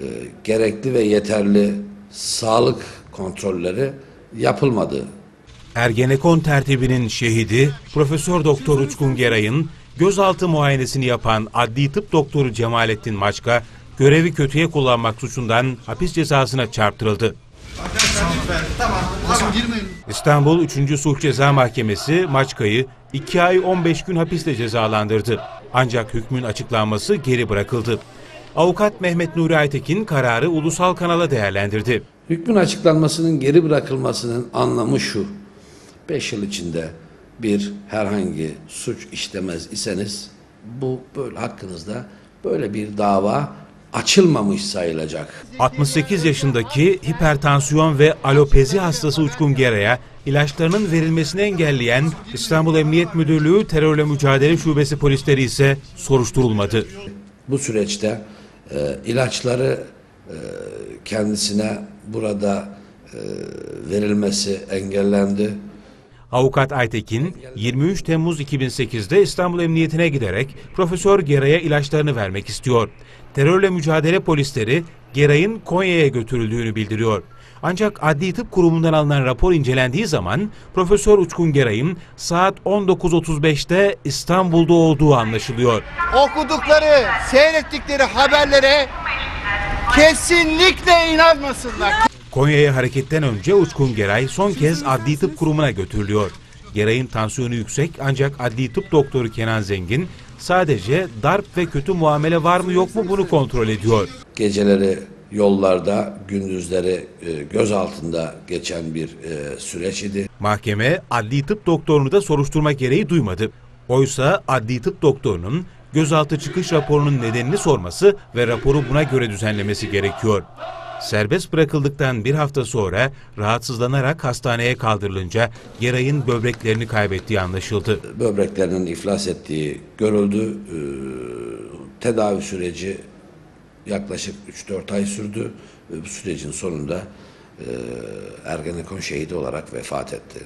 e, gerekli ve yeterli sağlık kontrolleri yapılmadı. Ergenekon tertibinin şehidi Profesör Doktor Uçkun Geray'ın gözaltı muayenesini yapan adli tıp doktoru Cemalettin Maçka görevi kötüye kullanmak suçundan hapis cezasına çarptırıldı. İstanbul 3. Sulh Ceza Mahkemesi Maçka'yı 2 ay 15 gün hapisle cezalandırdı. Ancak hükmün açıklanması geri bırakıldı. Avukat Mehmet Nuri Aytekin kararı ulusal kanala değerlendirdi. Hükmün açıklanmasının geri bırakılmasının anlamı şu. 5 yıl içinde bir herhangi suç işlemez iseniz bu böyle hakkınızda böyle bir dava açılmamış sayılacak. 68 yaşındaki hipertansiyon ve alopezi hastası Uçkun Geray'a ilaçlarının verilmesini engelleyen İstanbul Emniyet Müdürlüğü Terörle Mücadele Şubesi polisleri ise soruşturulmadı. Bu süreçte e, ilaçları e, kendisine burada e, verilmesi engellendi. Avukat Aytekin 23 Temmuz 2008'de İstanbul Emniyetine giderek Profesör Geray'a ilaçlarını vermek istiyor. Terörle mücadele polisleri Geray'ın Konya'ya götürüldüğünü bildiriyor. Ancak Adli Tıp Kurumu'ndan alınan rapor incelendiği zaman Profesör Uçkun Geray'ın saat 19.35'te İstanbul'da olduğu anlaşılıyor. okudukları, seyrettikleri haberlere kesinlikle inanmasınlar. Konya'ya hareketten önce Uçkun Geray son kez Adli Tıp Kurumu'na götürülüyor. Geray'ın tansiyonu yüksek ancak Adli Tıp Doktoru Kenan Zengin sadece darp ve kötü muamele var mı yok mu bunu kontrol ediyor. Geceleri yollarda, gündüzleri e, göz altında geçen bir e, süreç idi. Mahkeme adli tıp doktorunu da soruşturma gereği duymadı. Oysa adli tıp doktorunun gözaltı çıkış raporunun nedenini sorması ve raporu buna göre düzenlemesi gerekiyor. Serbest bırakıldıktan bir hafta sonra rahatsızlanarak hastaneye kaldırılınca Geray'ın böbreklerini kaybettiği anlaşıldı. Böbreklerinin iflas ettiği görüldü. E, tedavi süreci yaklaşık 3-4 ay sürdü ve bu sürecin sonunda Ergenekon şehidi olarak vefat etti.